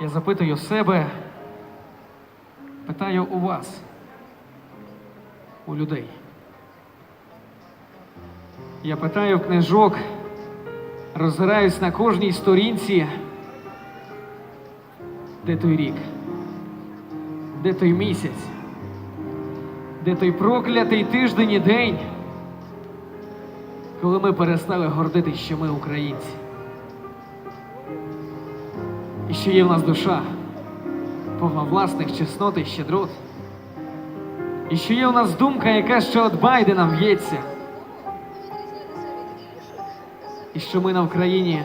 Я запитую себе, питаю у вас, у людей. Я питаю книжок, роззираюсь на кожній сторінці. Де той рік? Де той місяць? Де той проклятий тиждень і день, коли ми перестали гордитись, що ми українці? І що є в нас душа, повна власних чеснот і щедрот. І що є в нас думка, яка ще от Байдена в'ється. І що ми на Україні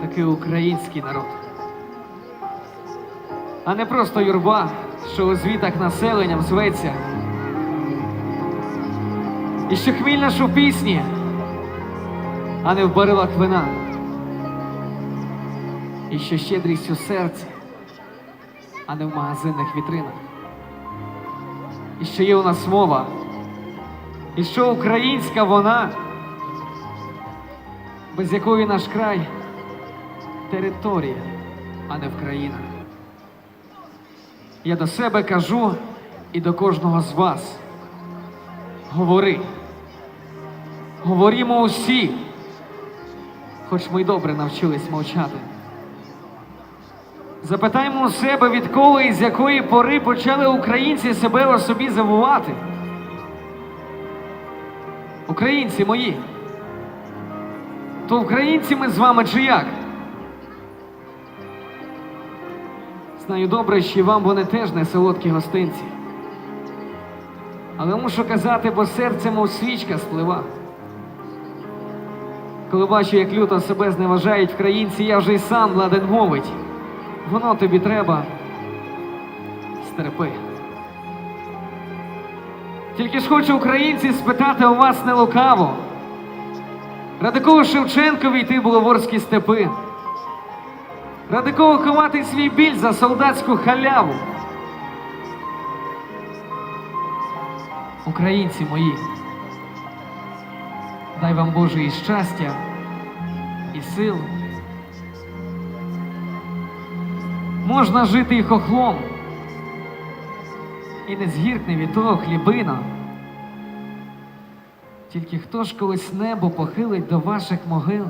такий український народ. А не просто юрба, що у звітах населенням зветься. І що хміль наш у пісні, а не в барилах вина. І що щедрість у серці, а не в магазинних вітринах. І що є у нас мова, і що українська вона, без якої наш край територія, а не Вкраїна. Я до себе кажу і до кожного з вас. Говори. Говорімо усі, хоч ми й добре навчились мовчати. Запитаймо у себе, відколи і з якої пори почали українці себе о собі забувати. Українці мої. То українці ми з вами чи як? Знаю добре, що вам вони теж не солодкі гостинці. Але мушу казати, бо серце, мов свічка сплива. Коли бачу, як люто себе зневажають українці, я вже й сам ладен мовить. Воно тобі треба. Стерпи. Тільки ж хочу українці спитати у вас не лукаво. Ради кого Шевченкові йти було ворські степи? Ради кого ховати свій біль за солдатську халяву? Українці мої, дай вам Боже і щастя, і сил. Можна жити і хохлом, і не згіркне від того хлібина. Тільки хто ж колись небо похилить до ваших могил,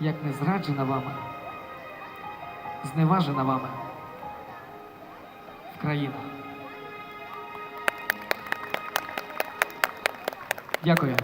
як не зраджена вами, зневажена вами в країну. Дякую.